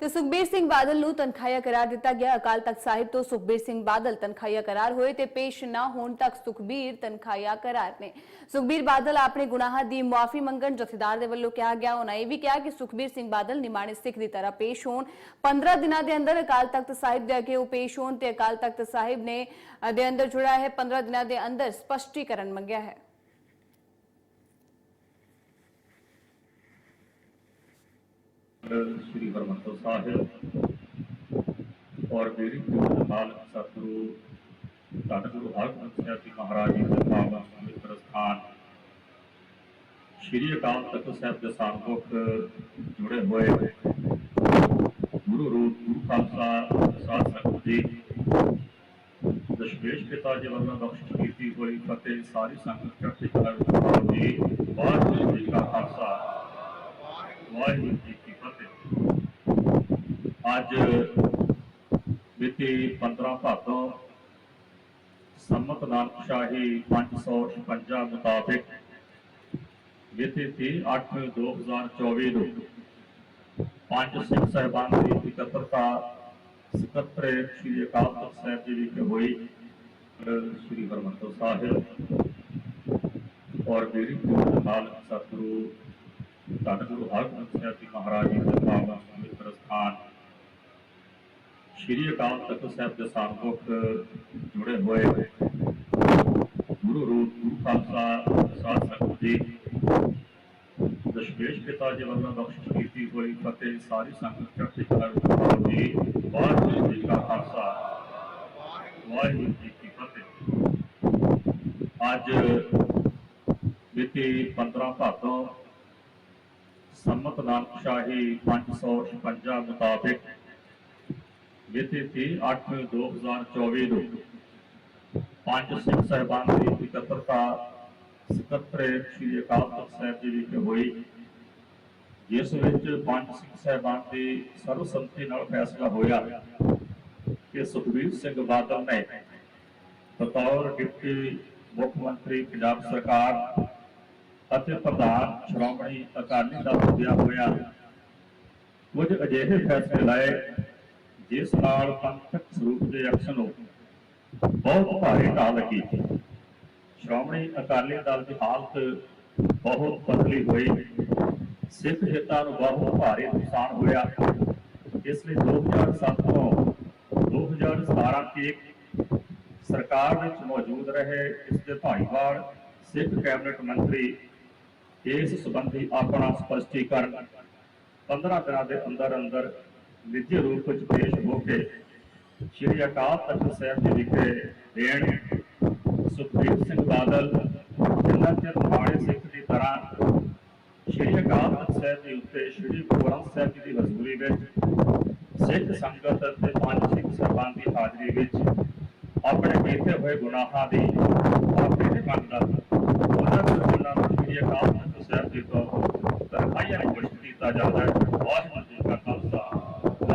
ਤੇ ਸੁਖਬੀਰ ਸਿੰਘ ਬਾਦਲ ਨੂੰ ਤਨਖਾਹੀਆ ਕਰਾਰ ਦਿੱਤਾ ਗਿਆ। ਅਕਾਲ ਤਖਤ ਸਾਹਿਬ ਤੋਂ ਸੁਖਬੀਰ ਸਿੰਘ ਬਾਦਲ ਤਨਖਾਹੀਆ ਕਰਾਰ ਹੋਏ ਤੇ ਪੇਸ਼ ਨਾ ਹੋਣ ਤੱਕ ਸੁਖਬੀਰ ਤਨਖਾਹੀਆ ਕਰਾਰ ਨੇ। ਸੁਖਬੀਰ ਬਾਦਲ ਆਪਣੇ ਗੁਨਾਹਾਂ ਦੀ ਮੁਆਫੀ ਮੰਗਣ ਜਥੇਦਾਰ ਦੇ ਵੱਲੋਂ ਕਿਹਾ ਗਿਆ। ਉਹਨਾਂ ਇਹ ਵੀ ਕਿਹਾ ਕਿ ਸੁਖਬੀਰ ਸਿੰਘ ਬਾਦਲ ਨਿਮਾਣੇ ਸਿੱਖ ਦੀ ਤਰ੍ਹਾਂ ਪੇਸ਼ ਹੋਣ। 15 ਦਿਨਾਂ ਦੇ ਅੰਦਰ ਅਕਾਲ ਤਖਤ ਸਾਹਿਬ ਦੇ ਅੱਗੇ ਉਹ ਪੇਸ਼ ਹੋਣ ਤੇ ਅਕਾਲ ਤਖਤ ਸਾਹਿਬ ਨੇ ਦੇ ਅੰਦਰ ਜੁੜਾ ਹੈ। 15 ਦਿਨਾਂ ਦੇ ਅੰਦਰ ਸਪਸ਼ਟੀਕਰਨ ਮੰਗਿਆ ਹੈ। ਸ੍ਰੀ ਹਰਮੰਦਰ ਸਾਹਿਬ ਔਰ ਮੇਰੀ ਨਾਲ ਸਤਿਗੁਰੂ ਧੰਨ ਗੁਰੂ ਹਰਗੋਬਿੰਦ ਸਾਹਿਬ ਜੀ ਮਹਾਰਾਜ ਜੀ ਦੇ ਪਾਵਨ ਪਵਿੱਤਰ ਸਥਾਨ ਸ੍ਰੀ ਅਕਾਲ ਤਖਤ ਸਾਹਿਬ ਦੇ ਸਾਹਮਣੇ ਜੁੜੇ ਹੋਏ ਗੁਰੂ ਰੂਪ, ਗੁਰੂ ਖਾਲਸਾ, ਸਾਧ ਸੰਗਤ ਜੀ, ਦਸ਼ਮੇਸ਼ ਪਿਤਾ ਜੀ ਵੱਲੋਂ ਬਖਸ਼ਿਸ਼ ਕੀਤੀ ਹੋਈ ਫਤਿਹ, ਸਾਰੀ ਸੰਗਤ ਚੜ੍ਹਦੀ ਕਲਾ ਵਿੱਚ ਪਾਓ ਜੀ, ਵਾਹਿਗੁਰੂ ਜੀ ਕਾ ਖਾਲਸਾ, ਵਾਹਿਗੁਰੂ ਜੀ ਅੱਜ ਮਿਤੀ 15 ਭਾਦੋਂ ਸੰਮਤ ਨਾਨਕ ਸ਼ਾਹੀ 556 ਮੁਤਾਬਿਕ ਮਿਤੀ 30 8 2024 ਨੂੰ ਪੰਜ ਸਿੱਖ ਸਾਹਿਬਾਨ ਦੀ ਇਕੱਤਰਤਾ ਸਕੱਤਰੇ ਸ੍ਰੀ ਅਕਾਲ ਤਖਤ ਸਾਹਿਬ ਜੀ ਵਿਖੇ ਹੋਈ ਅਹ ਸ੍ਰੀ ਹਰਮੰਦਰ ਸਾਹਿਬ ਔਰ ਮੇਰੀ ਗੁਰੂ ਨਾਲ ਸਤਿਗੁਰੂ ਧੰਨ ਗੁਰੂ ਹਰਗੋਬਿੰਦ ਸਾਹਿਬ ਜੀ ਮਹਾਰਾਜ ਜੀ ਦੇ ਪਾਵਨ ਪਵਿੱਤਰ ਸਥਾਨ ਸ੍ਰੀ ਅਕਾਲ ਤਖਤ ਸਾਹਿਬ ਦੇ ਸਾਹਮਣੇ ਜੁੜੇ ਹੋਏ ਗੁਰੂ ਰੂਪ, ਗੁਰੂ ਖਾਲਸਾ, ਸਾਧ ਸੰਗਤ ਜੀ ਦਸ਼ਮੇਸ਼ ਪਿਤਾ ਜੀ ਵੱਲੋਂ ਬਖਸ਼ਿਸ਼ ਕੀਤੀ ਹੋਈ ਫਤਿਹ ਸਾਰੀ ਸੰਗਤ ਚੜ੍ਹਦੀ ਕਲਾ ਵਿੱਚ ਪਾਓ ਜੀ ਵਾਹਿਗੁਰੂ ਜੀ ਕਾ ਖਾਲਸਾ, ਵਾਹਿਗੁਰੂ ਜੀ ਕੀ ਫਤਿਹ। ਅੱਜ ਮਿਤੀ 15 ਭਾਦੋਂ ਸੰਮਤ ਨਾਨਕ ਸ਼ਾਹੀ 556 ਮੁਤਾਬਿਕ ਮਿਤੀ 30 8 2024 ਨੂੰ ਪੰਜ ਸਿੱਖ ਸਾਹਿਬਾਨ ਦੀ ਇਕੱਤਰਤਾ ਸਕੱਤਰੇ ਸ੍ਰੀ ਅਕਾਲ ਤਖਤ ਸਾਹਿਬ ਜੀ ਵਿਖੇ ਹੋਈ, ਜਿਸ ਵਿੱਚ ਪੰਜ ਸਿੱਖ ਸਾਹਿਬਾਨ ਦੀ ਸਰਵਸੰਮਤੀ ਨਾਲ ਫੈਸਲਾ ਹੋਇਆ ਕਿ ਸੁਖਬੀਰ ਸਿੰਘ ਬਾਦਲ ਨੇ ਬਤੌਰ ਡਿਪਟੀ ਮੁੱਖ ਮੰਤਰੀ ਪੰਜਾਬ ਸਰਕਾਰ ਅਤੇ ਪ੍ਰਧਾਨ ਸ਼੍ਰੋਮਣੀ ਅਕਾਲੀ ਦਲ ਹੁੰਦਿਆਂ ਹੋਇਆ। ਕੁਝ ਅਜਿਹੇ ਫੈਸਲੇ ਲਾਏ ਜਿਸ ਨਾਲ ਪੰਥਕ ਸਰੂਪ ਦੇ ਅਕਸ਼ ਨੂੰ ਬਹੁਤ ਭਾਰੀ ਢਾਹ ਲੱਗੀ ਸ਼੍ਰੋਮਣੀ ਅਕਾਲੀ ਦਲ ਦੀ ਹਾਲਤ ਬਹੁਤ ਪਤਲੀ ਹੋਈ। ਸਿੱਖ ਹਿੱਤਾਂ ਨੂੰ ਬਹੁਤ ਭਾਰੀ ਨੁਕਸਾਨ ਹੋਇਆ। ਇਸ ਲਈ 2007 ਤੋਂ 2017 ਤੱਕ ਸਰਕਾਰ ਵਿੱਚ ਮੌਜੂਦ ਰਹੇ ਇਸ ਦੇ ਭਾਈਵਾਲ ਸਿੱਖ ਕੈਬਨਿਟ ਮੰਤਰੀ ਇਸ ਸੰਬੰਧੀ ਆਪਣਾ ਸਪਸ਼ਟੀਕਰਨ 15 ਦਿਨਾਂ ਦੇ ਅੰਦਰ ਅੰਦਰ ਨਿੱਜੀ ਰੂਪ ਵਿੱਚ ਪੇਸ਼ ਹੋ ਕੇ ਸ਼੍ਰੀ ਅਕਾਲ ਤਖਤ ਸਾਹਿਬ ਜੀ ਵਿਖੇ ਦੇਣ ਸੁਖਬੀਰ ਸਿੰਘ ਬਾਦਲ ਜਿੰਨਾ ਚਿਰ ਮਾੜੇ ਸਿੱਖ ਦੀ ਤਰ੍ਹਾਂ ਸ਼੍ਰੀ ਅਕਾਲ ਤਖਤ ਸਾਹਿਬ ਦੇ ਉੱਤੇ ਸ਼੍ਰੀ ਗੁਰੂ ਗ੍ਰੰਥ ਸਾਹਿਬ ਜੀ ਦੀ ਹਜ਼ੂਰੀ ਵਿੱਚ ਸਿੱਖ ਸੰਗਤ ਅਤੇ ਪੰਜ ਸਿੱਖ ਸਾਹਿਬਾਨ ਦੀ ਹਾਜ਼ਰੀ ਵਿੱਚ ਆਪਣੇ ਕੀਤੇ ਹੋਏ ਗੁਨਾਹਾਂ ਦੀ ਮਾਫੀ ਨਹੀਂ ਮੰਗਦਾ ਉਹਨਾਂ